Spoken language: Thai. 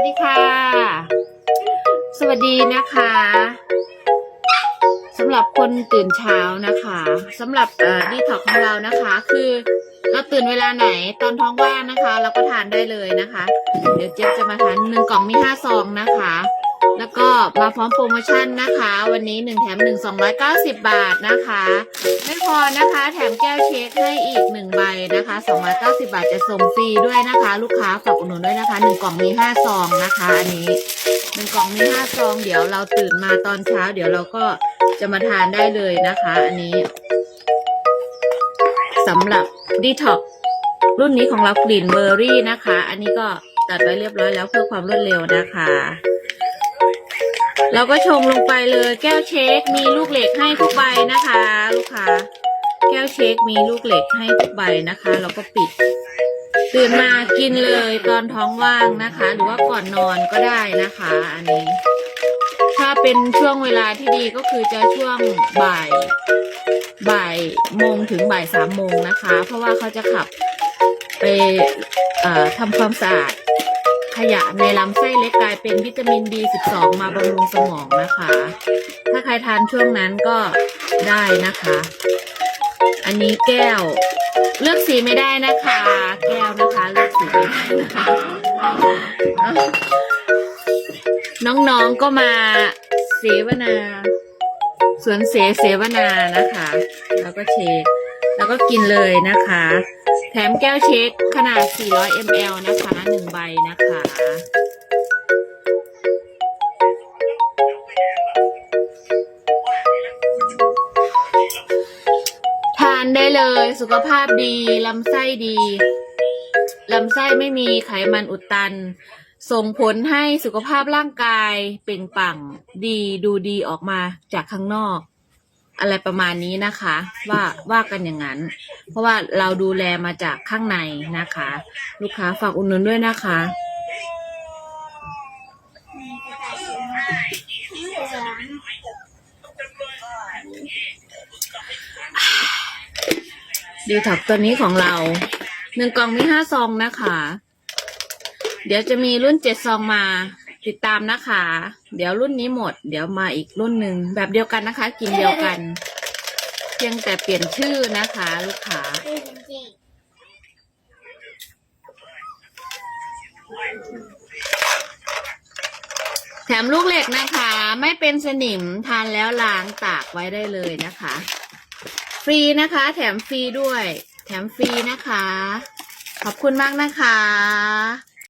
สดีค่ะ สวัสดีนะคะสำหรับคนตื่นเช้านะคะสำหรับดีท็อกของเรานะคะ คือ เราตื่นเวลาไหนตอนท้องว่างนะคะ เราก็ทานได้เลยนะคะ เดี๋ยวเจ๊จะมาทานหนึ่งกล่องมีห้าซองนะคะ แล้วก็มาพร้อมโปรโมชั่นนะคะ วันนี้หนึ่งแถมหนึ่งสองร้อยเก้าสิบบาทนะคะ ไม่พอนะคะแถมแก้วเช็คให้อีกหนึ่งใบนะคะสองร้อยเก้าสิบาทจะส่งฟรีด้วยนะคะ ลูกค้าฝากอุดหนุนด้วยนะคะหนึ่งกล่องมีห้าซองนะคะอันนี้หนึ่งกล่องมีห้าซอง เดี๋ยวเราตื่นมาตอนเช้า เดี๋ยวเราก็จะมาทานได้เลยนะคะ อันนี้สำหรับดีท็อกรุ่นนี้ของเรากลิ่นเบอร์รี่นะคะ อันนี้ก็ตัดไว้เรียบร้อยแล้วเพื่อความรวดเร็วนะคะ เราก็ชงลงไปเลยแก้วเช็คมีลูกเหล็กให้ทุกใบนะคะ ลูกค้าแก้วเช็คมีลูกเหล็กให้ทุกใบนะคะเราก็ปิด ตื่นมากินเลยตอนท้องว่างนะคะ หรือว่าก่อนนอนก็ได้นะคะ อันนี้ ถ้าเป็นช่วงเวลาที่ดีก็คือจะช่วงบ่าย บ่ายโมงถึงบ่ายสามโมงนะคะ เพราะว่าเขาจะขับไปทำความสะอาด ขยะในลำไส้เล็กกลายเป็นวิตามิน B12 มาบำรุงสมองนะคะ ถ้าใครทานช่วงนั้นก็ได้นะคะ อันนี้แก้ว เลือกสีไม่ได้นะคะ แก้วนะคะเลือกสีไม่ได้นะคะน้องๆก็มาเสวนาสวนเสเสวนานะคะ แล้วก็เชแล้วก็กินเลยนะคะ แถมแก้วเช็คขนาด 400 ml นะคะหนึ่งใบนะคะ ทานได้เลยสุขภาพดีลำไส้ดีลำไส้ไม่มีไขมันอุดตัน ส่งผลให้สุขภาพร่างกายเปล่งปลั่งดีดูดีออกมาจากข้างนอก อะไรประมาณนี้นะคะ ว่าว่ากันอย่างนั้น เพราะว่าเราดูแลมาจากข้างในนะคะ ลูกค้าฝากอุดหนุนด้วยนะคะดีท็อกตัวนี้ของเราหนึ่งกล่องมีห้าซองนะคะ เดี๋ยวจะมีรุ่นเจ็ดซองมา ติดตามนะคะ เดี๋ยวรุ่นนี้หมด เดี๋ยวมาอีกรุ่นหนึ่งแบบเดียวกันนะคะ กินเดียวกัน เพียงแต่เปลี่ยนชื่อนะคะ ลูกค้าแถมลูกเหล็กนะคะ ไม่เป็นสนิมทานแล้วล้างตากไว้ได้เลยนะคะ ฟรีนะคะ แถมฟรีด้วย แถมฟรีนะคะ ขอบคุณมากนะคะ